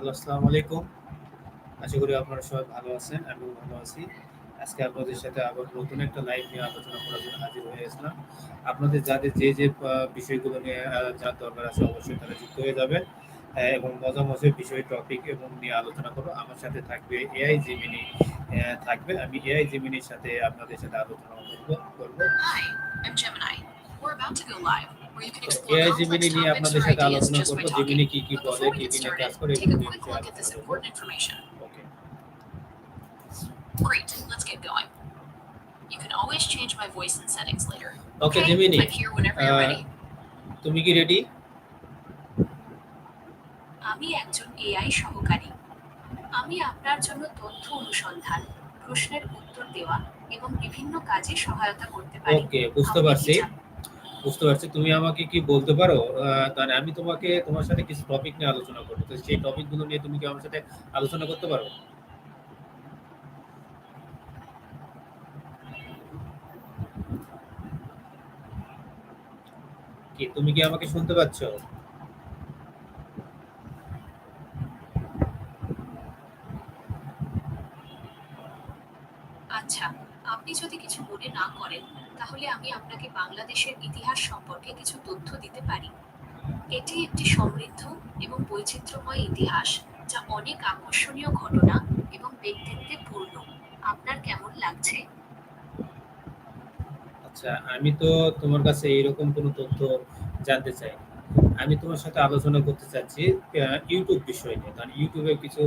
Hello আসসালামু আলাইকুম। আশা করি আপনারা সবাই ভালো আছেন আমিও ভালো আছি। আজকে আপনাদের সাথে আবার নতুন একটা লাইভ নিয়ে আলোচনা করার জন্য হাজির হয়ে গেছিলাম আপনাদের যাদের যে যে বিষয়গুলো নিয়ে যার দরকার আছে অবশ্যই তারা যুক্ত হয়ে যাবে আহ, এবং মজা মজার বিষয় টপিক এবং নিয়ে আলোচনা করব। আমার সাথে থাকবে এআই জিমিনি থাকবে। আমি এআই জিমিনির সাথে আপনাদের সাথে আলোচনা করব করব। এআই জিমিনি নিয়ে আপনাদের সাথে আলোচনা করব জিমিনি. কি কি বলে কি কি নিয়ে কাজ করে এগুলো. Okay Great, let's get going. You can always change my voice and settings later. Okay Gemini I'm here whenever you're Uh, ready. তুমি কি রেডি আমি একজন এআই সহকারী আমি আপনার জন্য তথ্য অনুসন্ধান প্রশ্নের উত্তর দেওয়া এবং বিভিন্ন কাজে সহায়তা করতে পারি ওকে বুঝতে পারছি? বুঝতে পারছি। তুমি আমাকে কি বলতে পারো? তাহলে আমি তোমাকে, তোমার সাথে কিছু টপিক নিয়ে আলোচনা করব। তো সেই টপিকগুলো নিয়ে তুমি কি আমার সাথে আলোচনা করতে পারো? কি, তুমি কি আমাকে শুনতে পাচ্ছ আচ্ছা আপনি যদি কিছু মনে না করেন, তাহলে আমি আপনাকে বাংলাদেশের ইতিহাস সম্পর্কে কিছু তথ্য দিতে পারি। এটি একটি সমৃদ্ধ এবং বৈচিত্র্যময় ইতিহাস যা অনেক আকর্ষণীয় ঘটনা এবং ব্যক্তিত্বে পূর্ণ। আপনার কেমন লাগছে? আচ্ছা আমি তো তোমার কাছে এইরকম কোনো তথ্য জানতে চাই আমি তোমার সাথে আলোচনা করতে চাচ্ছি ইউটিউব বিষয় নিয়ে। কারণ ইউটিউবে কিছু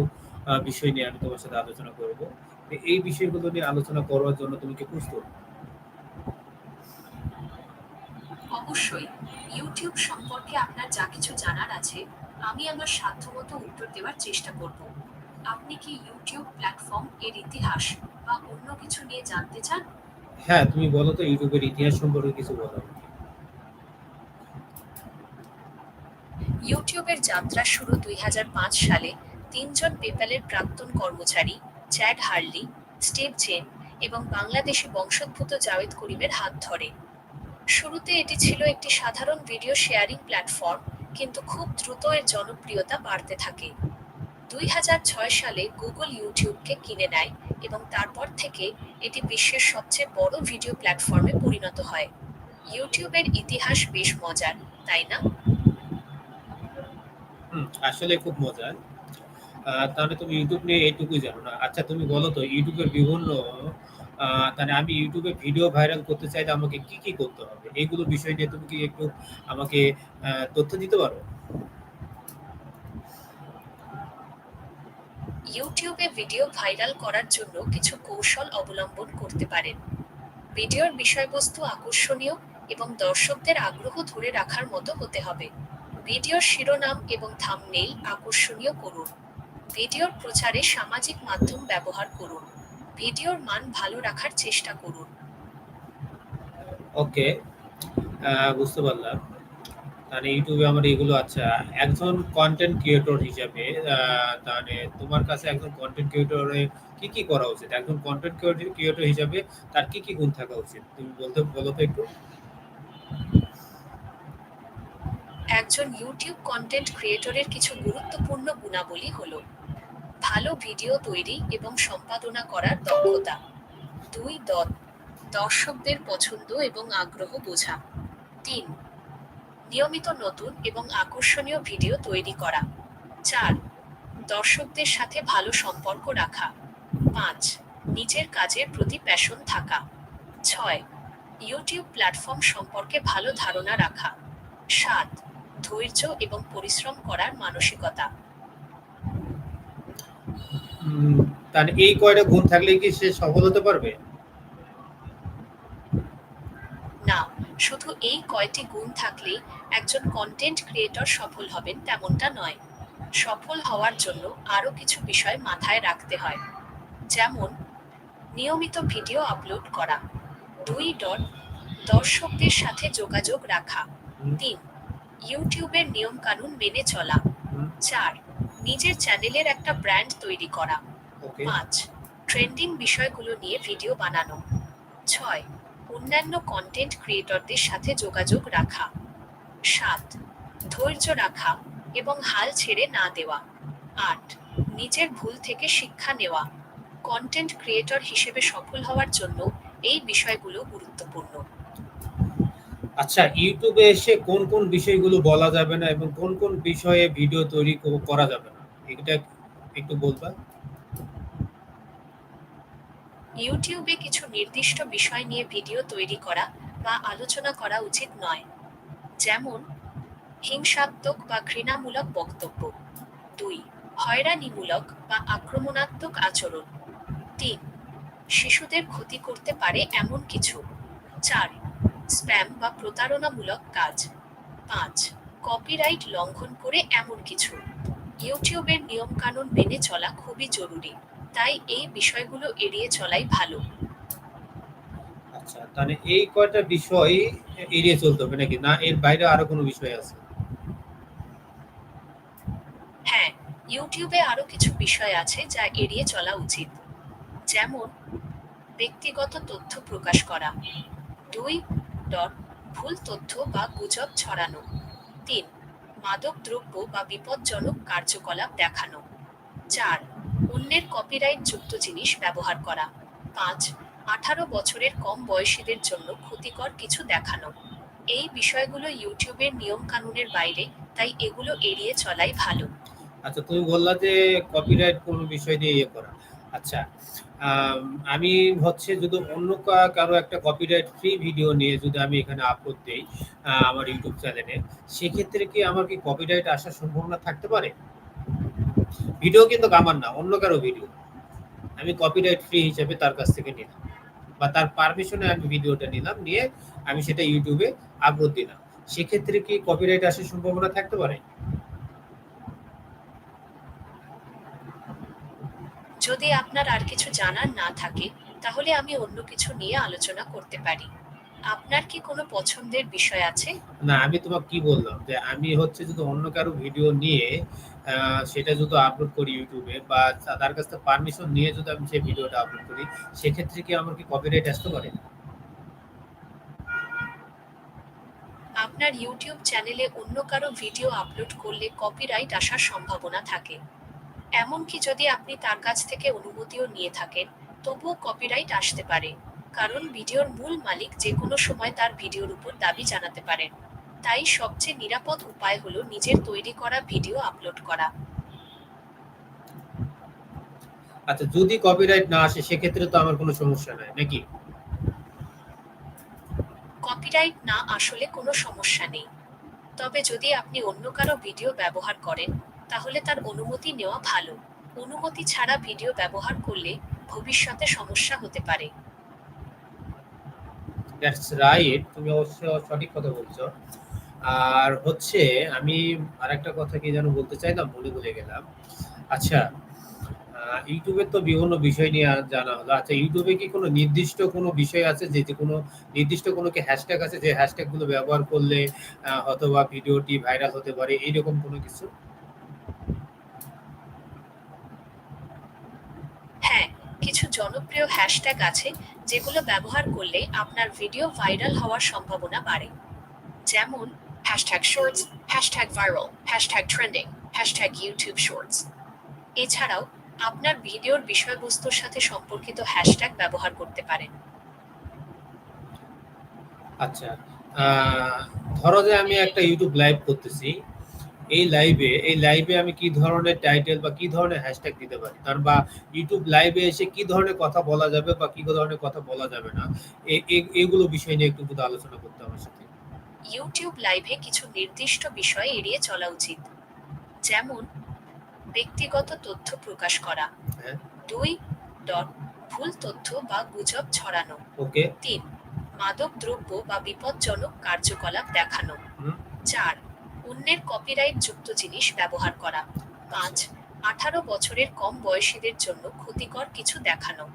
বিষয় নিয়ে আমি তোমার সাথে আলোচনা করব। এই বিষয়গুলো নিয়ে আলোচনা করার জন্য তুমি কি প্রস্তুত? অবশ্যই। ইউটিউব সম্পর্কে আপনার যা কিছু জানার আছে আমি আমার সাধ্যমতো উত্তর দেওয়ার চেষ্টা করব। আপনি কি ইউটিউব প্ল্যাটফর্ম এর ইতিহাস বা অন্য কিছু নিয়ে জানতে চান? হ্যাঁ তুমি বলো তো ইউটিউবের ইতিহাস সম্পর্কে কিছু বলো। ইউটিউবের যাত্রা শুরু দুই হাজার পাঁচ সালে তিনজন পেপ্যালের প্রাক্তন কর্মচারী চ্যাড হার্লি, স্টিভ জেন এবং বাংলাদেশি বংশোদ্ভূত জাওয়েদ করিমের হাত ধরে। শুরুতে এটি ছিল একটি সাধারণ ভিডিও শেয়ারিং প্ল্যাটফর্ম, কিন্তু খুব দ্রুত এর জনপ্রিয়তা বাড়তে থাকে। দুই হাজার ছয় সালে গুগল ইউটিউবকে কিনে নেয় এবং তারপর থেকে এটি বিশ্বের সবচেয়ে বড় ভিডিও প্ল্যাটফর্মে পরিণত হয়। ইউটিউবের ইতিহাস বেশ মজার, তাই না? আসলে খুব মজার। তাহলে তুমি ইউটিউব নিয়ে এইটুকুই জানো না। আচ্ছা তুমি বলো তো ইউটিউবের বিভিন্ন তাহলে আমি ইউটিউবে ভিডিও ভাইরাল করতে চাইলে আমাকে কি কি করতে হবে? এইগুলো বিষয় নিয়ে তুমি কি একটু আমাকে তথ্য দিতে পারো? ইউটিউবে ভিডিও ভাইরাল করার জন্য কিছু কৌশল অবলম্বন করতে পারেন। ভিডিওর বিষয়বস্তু আকর্ষণীয় এবং দর্শকদের আগ্রহ ধরে রাখার মতো হতে হবে। ভিডিওর শিরোনাম এবং থাম্বনেইল আকর্ষণীয় করুন। ভিডিওর প্রচারে সামাজিক মাধ্যম ব্যবহার করুন। ভিডিওর মান ভালো রাখার চেষ্টা করুন। ওকে বুঝতে পারলাম। তাহলে ইউটিউবে আমার এগুলো আচ্ছা একজন কন্টেন্ট ক্রিয়েটর হিসাবে তাহলে তোমার কাছে একজন কন্টেন্ট ক্রিয়েটরের কি কি করা উচিত? একজন কন্টেন্ট ক্রিয়েটর হিসাবে তার কি কি গুণ থাকা উচিত? তুমি বলতে, বলো তো একটু। একজন ইউটিউব কন্টেন্ট ক্রিয়েটরের কিছু গুরুত্বপূর্ণ গুণাবলী হল ভালো ভিডিও তৈরি এবং সম্পাদনা করার দক্ষতা। দুই দত দর্শকদের পছন্দ এবং আগ্রহ বোঝা। তিন, নিয়মিত নতুন এবং আকর্ষণীয় ভিডিও তৈরি করা। চার, দর্শকদের সাথে ভালো সম্পর্ক রাখা। পাঁচ, নিজের কাজের প্রতি প্যাশন থাকা। ছয় ইউটিউব প্ল্যাটফর্ম সম্পর্কে ভালো ধারণা রাখা। সাত ধৈর্য এবং পরিশ্রম করার মানসিকতা। তাহলে এই কয়টা গুণ থাকলে কি সে সফল হতে পারবে? না শুধু এই কয়টি গুণ থাকলেই একজন কন্টেন্ট ক্রিয়েটর সফল হবেন তেমনটা নয়। সফল হওয়ার জন্য আরও কিছু বিষয় মাথায় রাখতে হয়। যেমন নিয়মিত ভিডিও আপলোড করা। দুই ডট দর্শকদের সাথে যোগাযোগ রাখা। তিন ইউটিউবের নিয়মকানুন মেনে চলা। চার নিজের চ্যানেলের একটা ব্র্যান্ড তৈরি করা। পাঁচ ট্রেন্ডিং বিষয়গুলো নিয়ে ভিডিও বানানো। ছয় অন্যান্য কন্টেন্ট ক্রিয়েটরদের সাথে যোগাযোগ রাখা। সাত ধৈর্য রাখা এবং হাল ছেড়ে না দেওয়া। আট নিজের ভুল থেকে শিক্ষা নেওয়া। কন্টেন্ট ক্রিয়েটর হিসেবে সফল হওয়ার জন্য এই বিষয়গুলো গুরুত্বপূর্ণ। আচ্ছা ইউটিউবে এসে কোন কোন বিষয়গুলো বলা যাবে না এবং কোন কোন বিষয়ে ভিডিও তৈরি করা যাবে না? এটা একটু বলবা। ইউটিউবে কিছু নির্দিষ্ট বিষয় নিয়ে ভিডিও তৈরি করা বা আলোচনা করা উচিত নয়, যেমন হিংসাত্মক বা ঘৃণামূলক বক্তব্য। দুই, হয়রানিমূলক বা আক্রমণাত্মক আচরণ। তিন, শিশুদের ক্ষতি করতে পারে এমন কিছু। চার স্প্যাম বা প্রতারণামূলক কাজ। পাঁচ কপিরাইট লঙ্ঘন করে এমন কিছু। ইউটিউবের নিয়মকানুন মেনে চলা খুবই জরুরি তাই এই বিষয়গুলো এড়িয়ে চলাই ভালো। আচ্ছা তাহলে এই কয়টা বিষয় এড়িয়ে চলতে হবে নাকি? না এর বাইরে আরও কোনো বিষয় আছে? হ্যাঁ ইউটিউবে আরও কিছু বিষয় আছে যা এড়িয়ে চলা উচিত। যেমন ব্যক্তিগত তথ্য প্রকাশ করা। দুই ডট ভুল তথ্য বা গুজব ছড়ানো। তিন, মাদক দ্রব্য বা বিপজ্জনক কার্যকলাপ দেখানো। চার, অন্যের কপিরাইট যুক্ত জিনিস ব্যবহার করা। পাঁচ, আঠারো বছরের কম বয়সীদের জন্য ক্ষতিকর কিছু দেখানো। এই বিষয়গুলো ইউটিউবের নিয়ম কানুনের বাইরে, তাই এগুলো এড়িয়ে চলাই ভালো। আচ্ছা তুমি বললা যে কপিরাইট কোন বিষয় নিয়ে ইয়ে করা। আচ্ছা আম, হচ্ছে যদি অন্য কারও একটা কপিরাইট ফ্রি ভিডিও নিয়ে যদি আমি এখানে আপলোড দেই আমার ইউটিউব চ্যানেলে সেক্ষেত্রে কি আমার কি কপিরাইট আসার সম্ভাবনা থাকতে পারে? ভিডিও কিন্তু আমার না অন্য কারও ভিডিও আমি কপিরাইট ফ্রি হিসেবে তার কাছ থেকে নিলাম। বা তার পারমিশনে আমি ভিডিওটা নিলাম নিয়ে আমি সেটা ইউটিউবে আপলোড দিলাম। সেক্ষেত্রে কি কপিরাইট আসার সম্ভাবনা থাকতে পারে? যদি আপনার আর কিছু জানার না থাকে তাহলে আমি অন্য কিছু নিয়ে আলোচনা করতে পারি। আপনার কি কোনো পছন্দের বিষয় আছে? না আমি তোমাকে কি বললাম যে আমি হচ্ছে যদি অন্য কারও ভিডিও নিয়ে সেটা যদি আপলোড করি ইউটিউবে বা তার কাছ থেকে পারমিশন নিয়ে যদি আমি সেই ভিডিওটা আপলোড করি সেক্ষেত্রে কি আমার কি কপিরাইট আসতে পারে? আপনার ইউটিউব চ্যানেলে অন্য কারও ভিডিও আপলোড করলে কপিরাইট আসার সম্ভাবনা থাকে। এমনকি যদি আপনি তার কাছ থেকে অনুমতিও নিয়ে থাকেন তবুও কপিরাইট আসতে পারে কারণ ভিডিওর মূল মালিক যে কোনো সময় তার ভিডিওর উপর দাবি জানাতে পারেন। তাই সবচেয়ে নিরাপদ উপায় হলো নিজের তৈরি করা ভিডিও আপলোড করা। আচ্ছা যদি কপিরাইট না আসে সেক্ষেত্রে তো আমার কোনো সমস্যা নাই নাকি? কপিরাইট না আসলে কোনো সমস্যা নেই। তবে যদি আপনি অন্য কারও ভিডিও ব্যবহার করেন তাহলে তার অনুমতি নেওয়া ভালো। অনুমতি ছাড়া ভিডিও ব্যবহার করলে ভবিষ্যতে সমস্যা হতে পারে। দ্যাটস রাইট তুমি অবশ্য সঠিক কথা বলছো। আর হচ্ছে আমি আরেকটা কথা কি যেন বলতে চাই চাইলাম ভুলে ভুলে গেলাম। আচ্ছা ইউটিউবে তো বিভিন্ন বিষয় নিয়ে জানা হলো। আচ্ছা ইউটিউবে কি কোনো নির্দিষ্ট কোনো বিষয় আছে যে যে কোনো নির্দিষ্ট কোনো কি হ্যাশট্যাগ আছে যে হ্যাশট্যাগগুলো ব্যবহার করলে আহ, হয়তোবা ভিডিওটি ভাইরাল হতে পারে এইরকম কোনো কিছু হ্যাঁ কিছু জনপ্রিয় হ্যাশট্যাগ আছে যেগুলো ব্যবহার করলে আপনার ভিডিও ভাইরাল হওয়ার সম্ভাবনা বাড়ে। যেমন hashtag shorts hashtag viral hashtag trending hashtag YouTube shorts এছাড়াও আপনার ভিডিওর বিষয়বস্তুর সাথে সম্পর্কিত হ্যাশট্যাগ ব্যবহার করতে পারেন। আচ্ছা ধরো যে আমি একটা ইউটিউব লাইভ করতেছি। এই লাইভে এই লাইভে আমি কি ধরনের টাইটেল বা কি ধরনের হ্যাশট্যাগ দিতে পারি? কারণ বা ইউটিউব লাইভে এসে কি ধরনের কথা বলা যাবে বা কি ধরনের কথা বলা যাবে না? এগুলো বিষয় নিয়ে একটু আলোচনা করতে আমার সাথে। ইউটিউব লাইভে কিছু নির্দিষ্ট বিষয় এড়িয়ে চলা উচিত। যেমন ব্যক্তিগত তথ্য প্রকাশ করা। হ্যাঁ। দুই ডট ভুল তথ্য বা গুজব ছড়ানো। ওকে। তিন মাদক দ্রব্য বা বিপজ্জনক কার্যকলাপ দেখানো। চার অন্যের কপিরাইট যুক্ত জিনিস ব্যবহার করা। পাঁচ আঠারো বছরের কম বয়সীদের জন্য ক্ষতিকর কিছু দেখানো।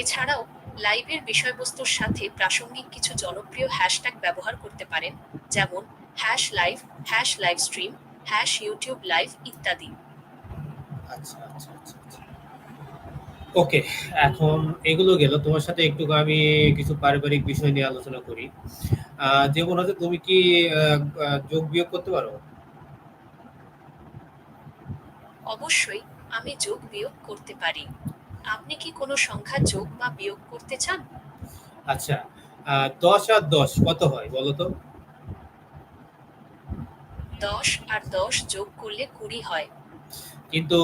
এছাড়াও লাইভের বিষয়বস্তুর সাথে প্রাসঙ্গিক কিছু জনপ্রিয় হ্যাশট্যাগ ব্যবহার করতে পারেন, যেমন hash live hash live stream hash YouTube live ইত্যাদি। আচ্ছা আচ্ছা আচ্ছা। ওকে এখন এগুলো গেল। তোমার সাথে একটু আমি কিছু পারিবারিক বিষয় নিয়ে আলোচনা করি। যেমন হচ্ছে তুমি কি যোগ বিয়োগ করতে পারো? অবশ্যই আমি যোগ বিয়োগ করতে পারি। আপনি কি কোনো সংখ্যা যোগ বা বিয়োগ করতে চান? আচ্ছা দশ আর দশ কত হয় বলো তো? দশ আর দশ যোগ করলে কুড়ি হয়। কিন্তু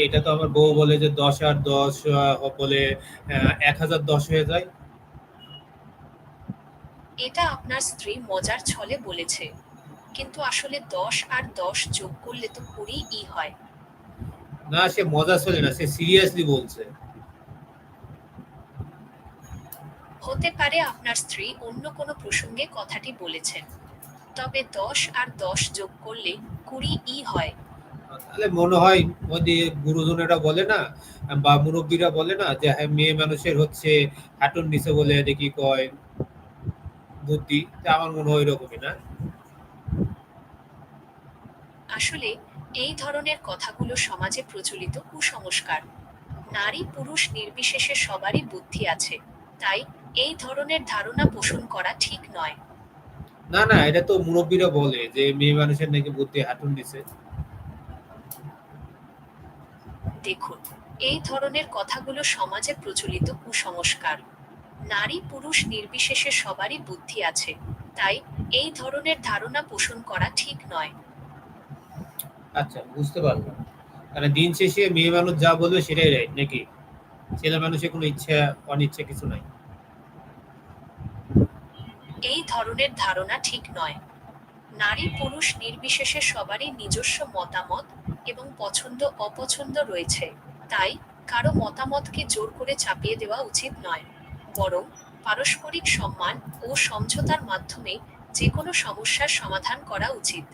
এটা তো আমার বউ বলে যে দশ আর দশ বলে এক হাজার দশ হয়ে যায়। এটা আপনার স্ত্রী মজার ছলে বলেছে। কিন্তু আসলে দশ আর দশ যোগ করলে তো কুড়ি ই হয়। না সে মজা চলে না সে সিরিয়াসলি বলছে। হতে পারে আপনার স্ত্রী অন্য কোনো প্রসঙ্গে কথাটি বলেছেন। তবে দশ আর দশ যোগ করলে কুড়ি ই হয়। তাহলে মনে হয় ওই যে গুরুজনেরা বলে না বা মুরব্বীরা বলে না যে হ্যাঁ মেয়ে মানুষের হচ্ছে হাঁটুর নিচে বলে দেখি কয় বুদ্ধি? আমার মনে হয় এরকমই না। আসলে এই ধরনের কথাগুলো সমাজে প্রচলিত কুসংস্কার। নারী পুরুষ নির্বিশেষে সবারই বুদ্ধি আছে তাই এই ধরনের ধারণা পোষণ করা ঠিক নয়। না না এটা তো মুরব্বীরা বলে যে মেয়ে মানুষের নাকি বুদ্ধি হাঁটুর নিচে। দেখুন এই ধরনের কথাগুলো সমাজে প্রচলিত কুসংস্কার। নারী পুরুষ নির্বিশেষে সবারই বুদ্ধি আছে তাই এই ধরনের ধারণা পোষণ করা ঠিক নয়। আচ্ছা বুঝতে পারলাম। মানে দিন শেষে মেয়ে মানুষ যা বলবে সেটাই রাইট নাকি? ছেলে মানুষের কোনো ইচ্ছা অনিচ্ছা কিছু নাই? এই ধরনের ধারণা ঠিক নয়। নারী পুরুষ নির্বিশেষে সবারই নিজস্ব মতামত এবং পছন্দ অপছন্দ রয়েছে। তাই কারও মতামতকে জোর করে চাপিয়ে দেওয়া উচিত নয়। বরং পারস্পরিক সম্মান ও সমঝোতার মাধ্যমে যে কোনো সমস্যার সমাধান করা উচিত।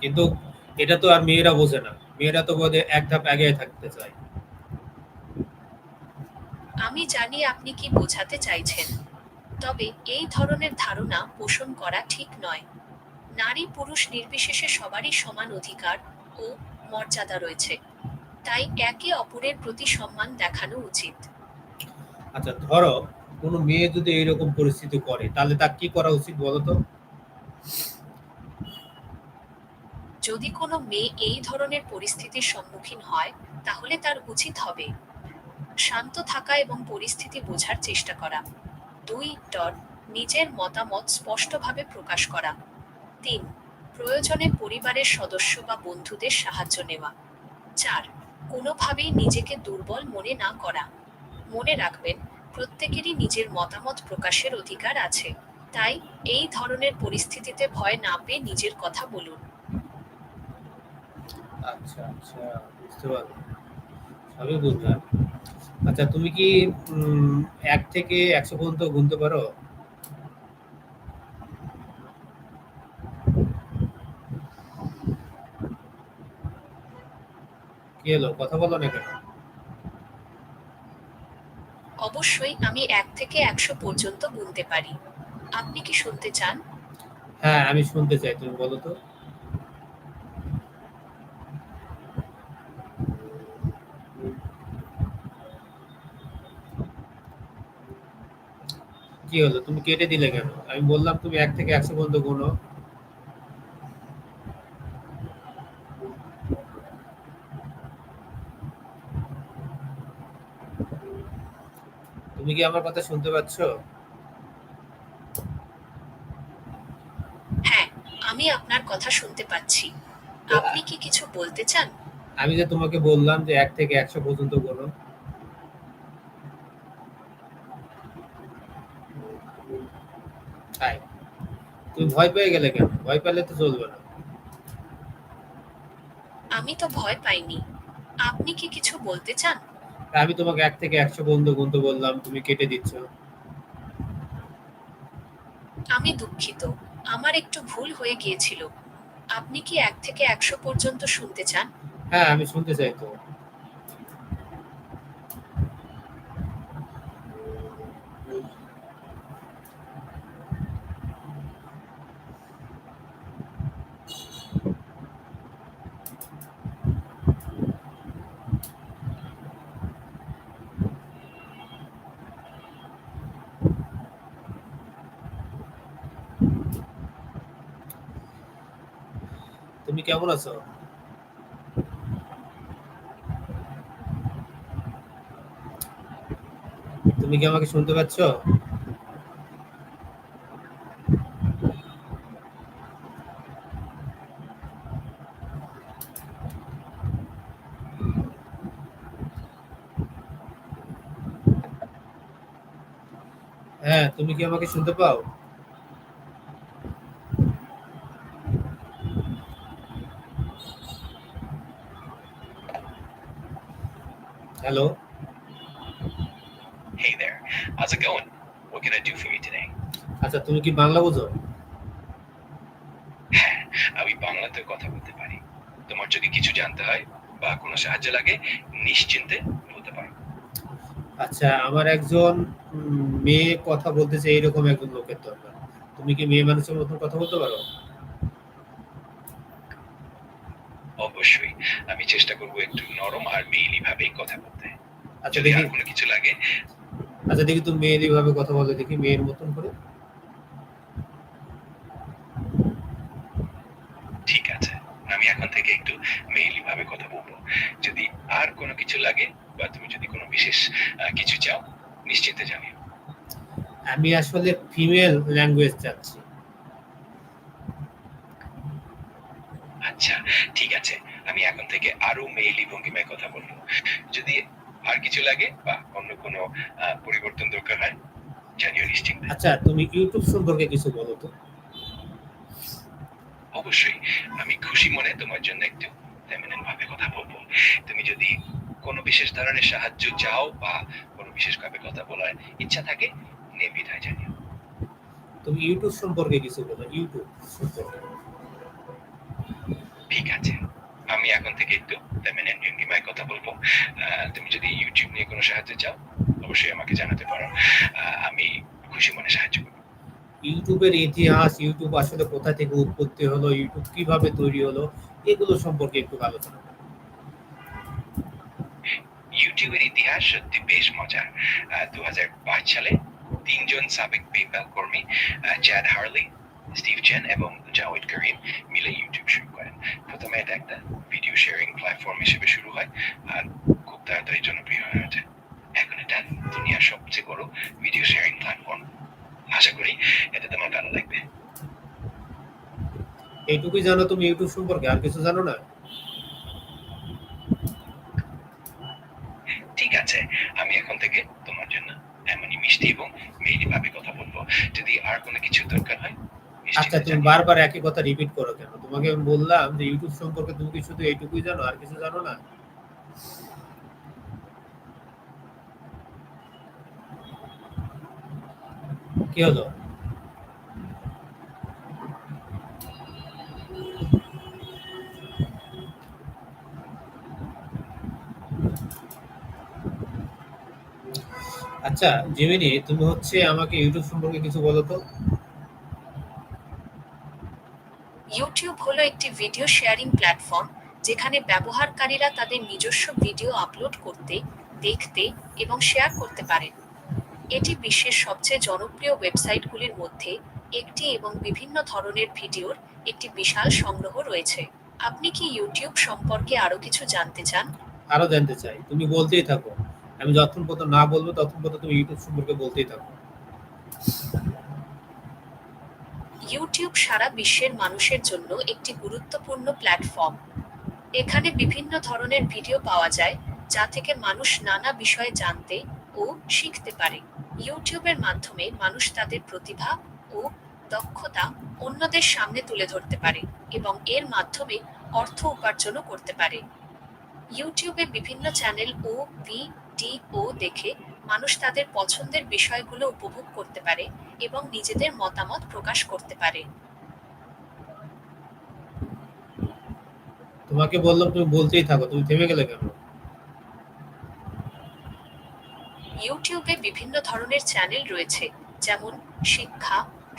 কিন্তু এটা তো আর মেয়েরা বোঝে না। মেয়েরা তো বোধে এক ধাপ আগে থাকতে চায়। আমি জানি আপনি কি বোঝাতে চাইছেন। তবে এই ধরনের ধারণা পোষণ করা ঠিক নয়। নারী পুরুষ নির্বিশেষে সবারই সমান অধিকার ও মর্যাদা রয়েছে। তাই একে অপরের প্রতি সম্মান দেখানো উচিত। আচ্ছা ধরো কোনো মেয়ে যদি এইরকম পরিস্থিতি করে তাহলে তার কি করা উচিত বলো তো? যদি কোনো মেয়ে এই ধরনের পরিস্থিতির সম্মুখীন হয় তাহলে তার উচিত হবে শান্ত থাকা এবং পরিস্থিতি বোঝার চেষ্টা করা। দুই ডট নিজের মতামত স্পষ্টভাবে প্রকাশ করা। তিন, প্রয়োজনে পরিবারের সদস্য বা বন্ধুদের সাহায্য নেওয়া। চার, কোনোভাবেই নিজেকে দুর্বল মনে না করা। মনে রাখবেন, প্রত্যেকেরই নিজের মতামত প্রকাশের অধিকার আছে। তাই এই ধরনের পরিস্থিতিতে ভয় না পেয়ে নিজের কথা বলুন। আচ্ছা আচ্ছা বুঝতে পারলাম। সবই বুঝলাম আচ্ছা তুমি কি এক থেকে একশো পর্যন্ত গুনতে পারো? কি হলো? কথা বলো না কেন? অবশ্যই আমি এক থেকে একশো পর্যন্ত গুনতে পারি। আপনি কি শুনতে চান? হ্যাঁ আমি শুনতে চাই তুমি বলো তো। কি হলো? তুমি কেটে দিলে কেন? আমি বললাম তুমি এক থেকে একশো পর্যন্ত গুনো। তুমি কি আমার কথা শুনতে পাচ্ছ? হ্যাঁ আমি আপনার কথা শুনতে পাচ্ছি। আপনি কি কিছু বলতে চান? আমি যে তোমাকে বললাম যে এক থেকে একশো পর্যন্ত গুনো তাই তুমি ভয় পেয়ে গেলে কেন? ভয় পেলে তো চলবে না। আমি তো ভয় পাইনি। আপনি কি কিছু বলতে চান? আমি তোমাকে এক থেকে একশো পর্যন্ত গুনতে বললাম তুমি কেটে দিচ্ছ। আমি দুঃখিত। আমার একটু ভুল হয়ে গিয়েছিল। আপনি কি এক থেকে একশো পর্যন্ত শুনতে চান? হ্যাঁ আমি শুনতে চাই তো। বলেছ? তুমি কি আমাকে শুনতে পাচ্ছ? হ্যাঁ তুমি কি আমাকে শুনতে পাও? Hello Hey there, how's it going? What can I do for you today? আচ্ছা তুমি কি বাংলা বোঝো? হ্যাঁ আমি বাংলাতে কথা বলতে পারি। তোমার যদি কিছু জানতে হয় বা কোনো সাহায্য লাগে নিশ্চিন্তে বলতে পারো। আচ্ছা আমার একজন মেয়ে কথা বলতেছে এইরকম একজন লোকের দরকার। তুমি কি মেয়ে মানুষের মতন কথা বলতে পারো অবশ্যই আমি চেষ্টা করব একটু নরম আর মেইলি ভাবেই কথা বলতে আচ্ছা যদি দেখি। আর কোনো কিছু লাগে? আচ্ছা দেখি তুমি মেয়ের এইভাবে কথা বলে দেখি মেয়ের মতন করে। ঠিক আছে আমি এখন থেকে একটু মেইলি ভাবে কথা বলব। যদি আর কোনো কিছু লাগে বা তুমি যদি কোনো বিশেষ কিছু চাও নিশ্চিন্তে জানিও। আমি আসলে ফিমেল ল্যাঙ্গুয়েজ চাচ্ছি। আচ্ছা ঠিক আছে আমি এখন থেকে আরও মেইলি ভঙ্গিমায় কথা বলব। যদি আর কিছু লাগে বা অন্য কোনো পরিবর্তন দরকার হয় জানিও নিশ্চিন্তে আচ্ছা তুমি ইউটিউব সম্পর্কে কিছু বলো তো। অবশ্যই আমি খুশি মনে তোমার জন্য একটু ফেমিনিন ভাবে কথা বলব। তুমি যদি কোনো বিশেষ ধরনের সাহায্য চাও বা কোনো বিশেষ ভাবে কথা বলার ইচ্ছা থাকে নির্বিধায় জানিও। তুমি ইউটিউব সম্পর্কে কিছু বলো ইউটিউব সম্পর্কে। ঠিক আছে। আমি এখন থেকে একটু ফেমিনিন ভঙ্গিমায় কথা বলব। তুমি যদি ইউটিউব নিয়ে কোনো সাহায্য চাও অবশ্যই আমাকে জানাতে পারো। আমি খুশি মনে সাহায্য করব। ইউটিউবের ইতিহাস ইউটিউব আসলে কোথা থেকে উৎপত্তি হলো ইউটিউব কীভাবে তৈরি হলো এগুলো সম্পর্কে একটু আলোচনা ইউটিউবের ইতিহাস সত্যি বেশ মজার। দু হাজার পাঁচ সালে তিনজন সাবেক পেপ্যাল কর্মী চ্যাড হার্লি স্টিভ চেন এবং জাওয়েদ করিম মিলে ইউটিউব শুরু করেন। প্রথমে এটা একটা ভিডিও শেয়ারিং প্ল্যাটফর্ম হিসেবে শুরু হয় আর খুব তাড়াতাড়ি জনপ্রিয় হয়ে ওঠে। এখন এটা দুনিয়ার সবচেয়ে বড় ভিডিও শেয়ারিং প্ল্যাটফর্ম আশা করি এটা তোমার ভালো লাগবে। এইটুকুই জানো তুমি ইউটিউব সম্পর্কে আর কিছু জানো না? ঠিক আছে আমি এখন থেকে তোমার জন্য এমনই মিষ্টি এবং মেইলি ভাবে কথা বলব। যদি আর কোনো কিছু দরকার হয় আচ্ছা তুমি বারবার একই কথা রিপিট করো কেন? তোমাকে আমি বললাম যে ইউটিউব সম্পর্কে তুমি কি শুধু এইটুকুই জানো আর কিছু জানো না? কি হলো? আচ্ছা জিমিনি তুমি হচ্ছে আমাকে ইউটিউব সম্পর্কে কিছু বলো তো। ইউটিউব হলো একটি ভিডিও শেয়ারিং প্ল্যাটফর্ম যেখানে ব্যবহারকারীরা তাদের নিজস্ব ভিডিও আপলোড করতে, দেখতে এবং শেয়ার করতে পারেন। এটি বিশ্বের সবচেয়ে জনপ্রিয় ওয়েবসাইটগুলির মধ্যে একটি এবং বিভিন্ন ধরনের ভিডিওর একটি বিশাল সংগ্রহ রয়েছে। আপনি কি ইউটিউব সম্পর্কে আরও কিছু জানতে চান? আরও জানতে চাই। তুমি বলতেই থাকো। আমি যতক্ষণ পর্যন্ত না বলব, ততক্ষণ পর্যন্ত তুমি ইউটিউব সম্পর্কে বলতেই থাকো। ইউটিউব সারা বিশ্বের মানুষের জন্য একটি গুরুত্বপূর্ণ প্ল্যাটফর্ম এখানে বিভিন্ন ধরনের ভিডিও পাওয়া যায়, যা থেকে মানুষ নানা বিষয়ে জানতে ও শিখতে পারে। ইউটিউবের মাধ্যমে মানুষ তাদের প্রতিভা ও দক্ষতা অন্যদের সামনে তুলে ধরতে পারে এবং এর মাধ্যমে অর্থ উপার্জনও করতে পারে। ইউটিউবে বিভিন্ন চ্যানেল ও ভিডিও দেখে মানুষ তাদের পছন্দের বিষয়গুলো উপভোগ করতে পারে এবং নিজেদের মতামত প্রকাশ করতে পারে। তোমাকে বললাম তুমি বলতেই থাকো তুমি থেমে গেলে কেন? ইউটিউবে বিভিন্ন ধরনের চ্যানেল রয়েছে যেমন শিক্ষা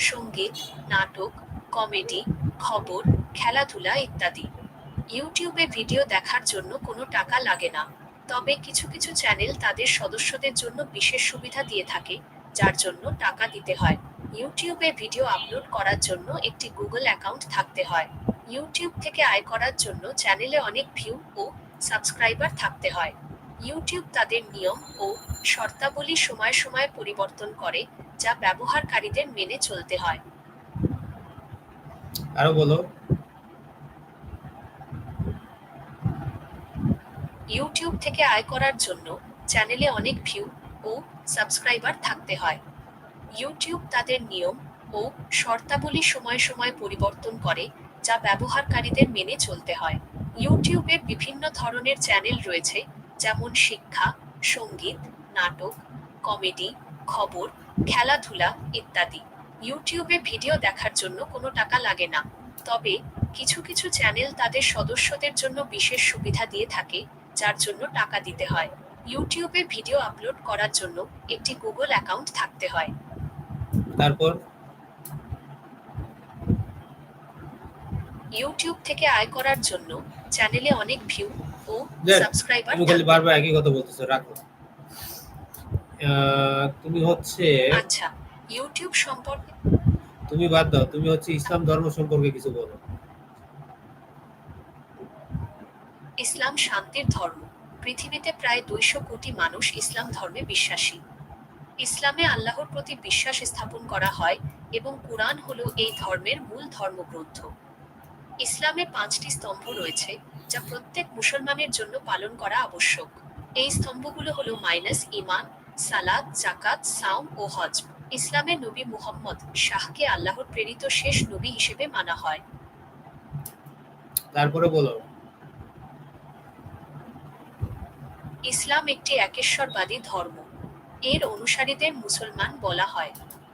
সংগীত নাটক কমেডি খবর খেলাধুলা ইত্যাদি। ইউটিউবে ভিডিও দেখার জন্য কোনো টাকা লাগে না। তবে কিছু কিছু চ্যানেল তাদের সদস্যদের জন্য বিশেষ সুবিধা দিয়ে থাকে, যার জন্য টাকা দিতে হয়। ইউটিউবে ভিডিও আপলোড করার জন্য একটি গুগল অ্যাকাউন্ট থাকতে হয়। ইউটিউব থেকে আয় করার জন্য চ্যানেলে অনেক ভিউ ও সাবস্ক্রাইবার থাকতে হয়। ইউটিউব তাদের নিয়ম ও শর্তাবলী সময়ে সময়ে পরিবর্তন করে, যা ব্যবহারকারীদের মেনে চলতে হয়। আরও বলো। ইউটিউব থেকে আয় করার জন্য চ্যানেলে অনেক ভিউ ও সাবস্ক্রাইবার থাকতে হয়। ইউটিউব তাদের নিয়ম ও শর্তাবলী সময়ে সময়ে পরিবর্তন করে, যা ব্যবহারকারীদের মেনে চলতে হয়। ইউটিউবের বিভিন্ন ধরনের চ্যানেল রয়েছে, যেমন শিক্ষা, সংগীত, নাটক, কমেডি, খবর, খেলাধুলা ইত্যাদি। ইউটিউবে ভিডিও দেখার জন্য কোনো টাকা লাগে না। তবে কিছু কিছু চ্যানেল তাদের সদস্যদের জন্য বিশেষ সুবিধা দিয়ে থাকে যার জন্য টাকা দিতে হয়। ইউটিউবে ভিডিও আপলোড করার জন্য একটি গুগল অ্যাকাউন্ট থাকতে হয়। তারপর? ইউটিউব থেকে আয় করার জন্য চ্যানেলে অনেক ভিউ ও সাবস্ক্রাইবার তুমি খালি বারবার একই কথা বলতেছো রাখো। তুমি হচ্ছে আচ্ছা ইউটিউব সম্পর্কে তুমি বাদ দাও তুমি হচ্ছে ইসলাম ধর্ম সম্পর্কে কিছু বলো। ইসলাম শান্তির ধর্ম। পৃথিবীতে প্রায় দুইশো কোটি মানুষ ইসলাম ধর্মে বিশ্বাসী। ইসলামে আল্লাহর প্রতি বিশ্বাস স্থাপন করা হয় এবং কুরআন হলো এই ধর্মের মূল ধর্মগ্রন্থ। ইসলামে পাঁচটি স্তম্ভ রয়েছে যা প্রত্যেক মুসলমানের জন্য পালন করা আবশ্যক। এই স্তম্ভগুলো হলো মাইনাস ইমান সালাদ জাকাত সাওম ও হজ ইসলামে নবী মুহাম্মদ শাহকে আল্লাহর প্রেরিত শেষ নবী হিসেবে মানা হয়। তারপরে বলো। ইসলাম একটি একেশ্বরবাদী ধর্ম। এর অনুসারীদের মুসলমান বলা হয়।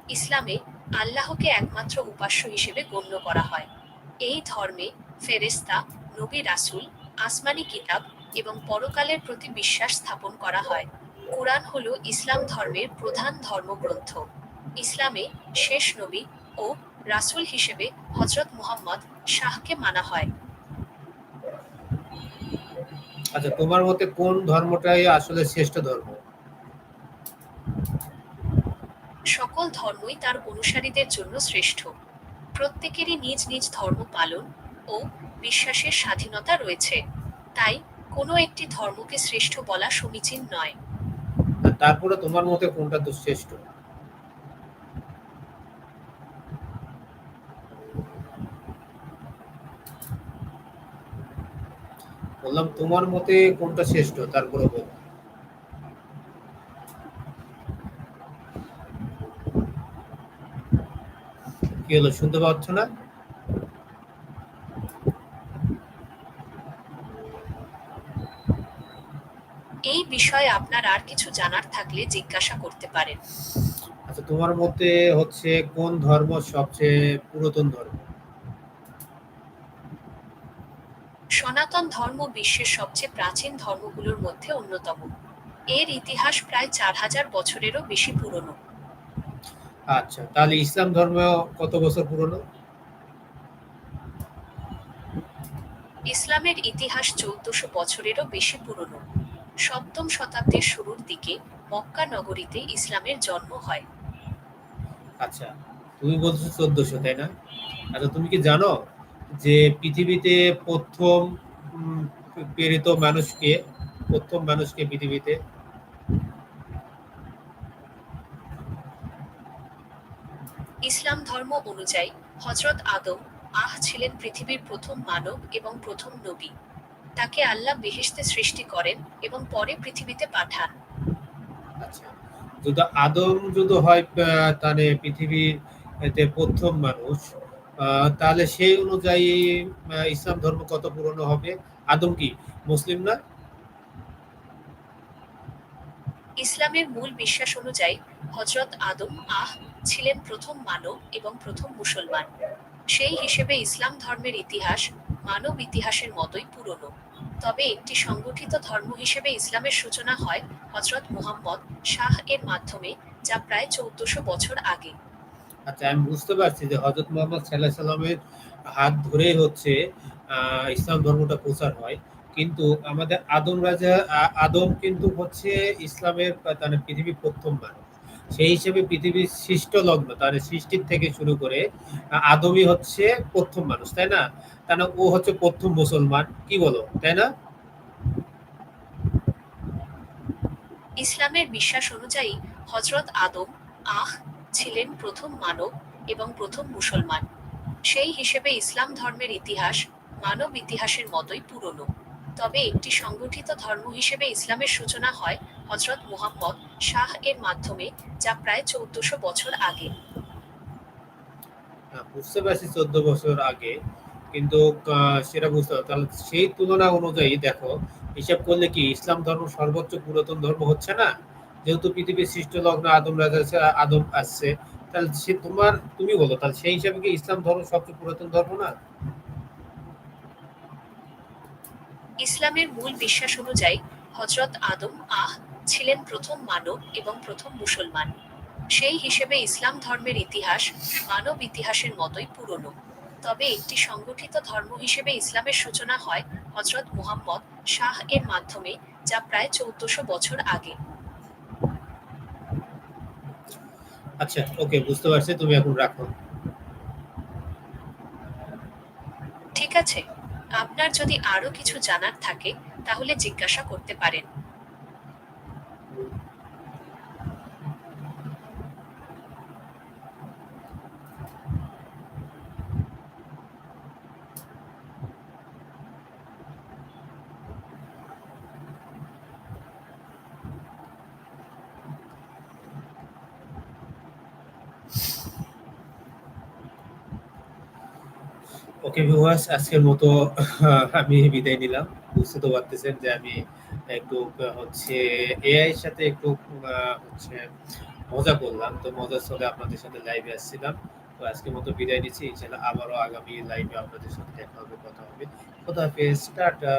ইসলামে আল্লাহকে একমাত্র উপাস্য হিসেবে গণ্য করা হয়। এই ধর্মে ফেরেস্তা নবী রাসূল, আসমানি কিতাব এবং পরকালের প্রতি বিশ্বাস স্থাপন করা হয়। কোরআন হল ইসলাম ধর্মের প্রধান ধর্মগ্রন্থ। ইসলামে শেষ নবী ও রাসূল হিসেবে হজরত মুহাম্মদ শাহকে মানা হয়। আচ্ছা তোমার মতে কোন ধর্মটাই আসলে শ্রেষ্ঠ ধর্ম? সকল ধর্মই তার অনুসারীদের জন্য শ্রেষ্ঠ। প্রত্যেকেরই নিজ নিজ ধর্ম পালন ও বিশ্বাসের স্বাধীনতা রয়েছে। তাই কোনো একটি ধর্মকে শ্রেষ্ঠ বলা সমীচীন নয়। তারপরে তোমার মতে কোনটা তো শ্রেষ্ঠ? বললাম তোমার মতে কোনটা শ্রেষ্ঠ? তারপরে বলো। কি হলো শুনতে পাচ্ছ না? এই বিষয়ে আপনার আর কিছু জানার থাকলে জিজ্ঞাসা করতে পারেন। আচ্ছা তোমার মতে হচ্ছে কোন ধর্ম সবচেয়ে পুরাতন ধর্ম? ধর্ম বিশ্বের সবচেয়ে প্রাচীন ধর্মগুলোর মধ্যে অন্যতম। এর ইতিহাস প্রায় চার হাজার বছরেরও বেশি পুরনো। আচ্ছা তাহলে ইসলাম ধর্ম কত বছর পুরনো? ইসলামের ইতিহাস চৌদ্দশো বছরেরও বেশি পুরনো। সপ্তম শতাব্দীর শুরুর দিকে মক্কা নগরীতে ইসলামের জন্ম হয়। আচ্ছা তুমি বলছো চোদ্দশো তাই না? আচ্ছা তুমি কি জানো যে পৃথিবীতে প্রথম প্রেরিত মানুষকে প্রথম মানুষকে পৃথিবীতে। ইসলাম ধর্ম অনুযায়ী হজরত আদম আহ ছিলেন পৃথিবীর প্রথম মানব এবং প্রথম নবী। তাকে আল্লাহ বেহেশতে সৃষ্টি করেন এবং পরে পৃথিবীতে পাঠান। আচ্ছা যদি আদম যদি হয় তাহলে পৃথিবীর এতে প্রথম মানুষ। তাহলে সেই অনুযায়ী ইসলাম ধর্ম কত পুরনো হবে? আদম কি, মুসলিম না? ইসলামের মূল বিশ্বাস অনুযায়ী হজরত আদম, আহ, ছিলেন প্রথম মানব এবং প্রথম মুসলমান। সেই হিসেবে ইসলাম ধর্মের ইতিহাস মানব ইতিহাসের মতোই পুরনো। তবে একটি সংগঠিত ধর্ম হিসেবে ইসলামের সূচনা হয় হজরত মুহাম্মদ শাহ এর মাধ্যমে, যা প্রায় চৌদ্দশো বছর আগে। আচ্ছা আমি বুঝতে পারছি যে হজরত মোহাম্মদ সাল্লাহ সাল্লামের হাত ধরেই হচ্ছে ইসলাম ধর্মটা প্রচার হয়। কিন্তু আমাদের আদম রাজা আদম কিন্তু হচ্ছে ইসলামের মানে পৃথিবীর প্রথম মানুষ। সেই হিসেবে পৃথিবীর সৃষ্ট লগ্ন, তার সৃষ্টির থেকে শুরু করে আদমই হচ্ছে প্রথম মানুষ, তাই না? তাই ও হচ্ছে প্রথম মুসলমান, কি বলো, তাই না? ইসলামের বিশ্বাস অনুযায়ী হজরত আদম, আহ ছিলেন প্রথম মানব এবং প্রথম মুসলমান। সেই হিসেবে ইসলাম ধর্মের ইতিহাস মানব ইতিহাসের মতোই পুরনো। তবে একটি সংগঠিত ধর্ম হিসেবে ইসলামের সূচনা হয় হজরত মুহাম্মদ শাহ এর মাধ্যমে যা প্রায় চৌদ্দশো বছর আগে। হ্যাঁ, বুঝতে পারছি চোদ্দ বছর আগে কিন্তু সেটা বুঝতে হবে তাহলে সেই তুলনা অনুযায়ী দেখো হিসাব করলে কি ইসলাম ধর্ম সর্বোচ্চ পুরাতন ধর্ম হচ্ছে না? যেহেতু পৃথিবীর সৃষ্ট লগ্ন আদম রাজা আদম আসছে তাহলে সে তোমার, তুমি বলো, তাহলে সেই হিসাবে কি ইসলাম ধর্ম সবচেয়ে পুরাতন ধর্ম না? ইসলামের মূল বিশ্বাস অনুযায়ী হজরত আদম আহ ছিলেন প্রথম মানব এবং প্রথম মুসলমান। সেই হিসেবে ইসলাম ধর্মের ইতিহাস মানব ইতিহাসের মতোই পুরনো। তবে একটি সংগঠিত ধর্ম হিসেবে ইসলামের সূচনা হয় হজরত মুহাম্মদ শাহ এর মাধ্যমে, যা প্রায় চৌদ্দশো বছর আগে। আচ্ছা ওকে বুঝতে পারছি, তুমি এখন রাখো। ঠিক আছে। আপনার যদি আরও কিছু জানার থাকে, তাহলে জিজ্ঞাসা করতে পারেন। ওকে ভিউয়ার্স আজকের মতো আমি বিদায় নিলাম। বুঝতে তো পারতেছেন যে আমি একটু হচ্ছে এআই এর সাথে একটু হচ্ছে মজা করলাম। তো মজার সাথে আপনাদের সাথে লাইভে আসছিলাম। তো আজকের মতো বিদায় নিচ্ছি। ইনশাআল্লাহ আবারও আগামী লাইভে আপনাদের সাথে দেখা হবে, কথা হবে। খোদা হাফেজ, টাটা।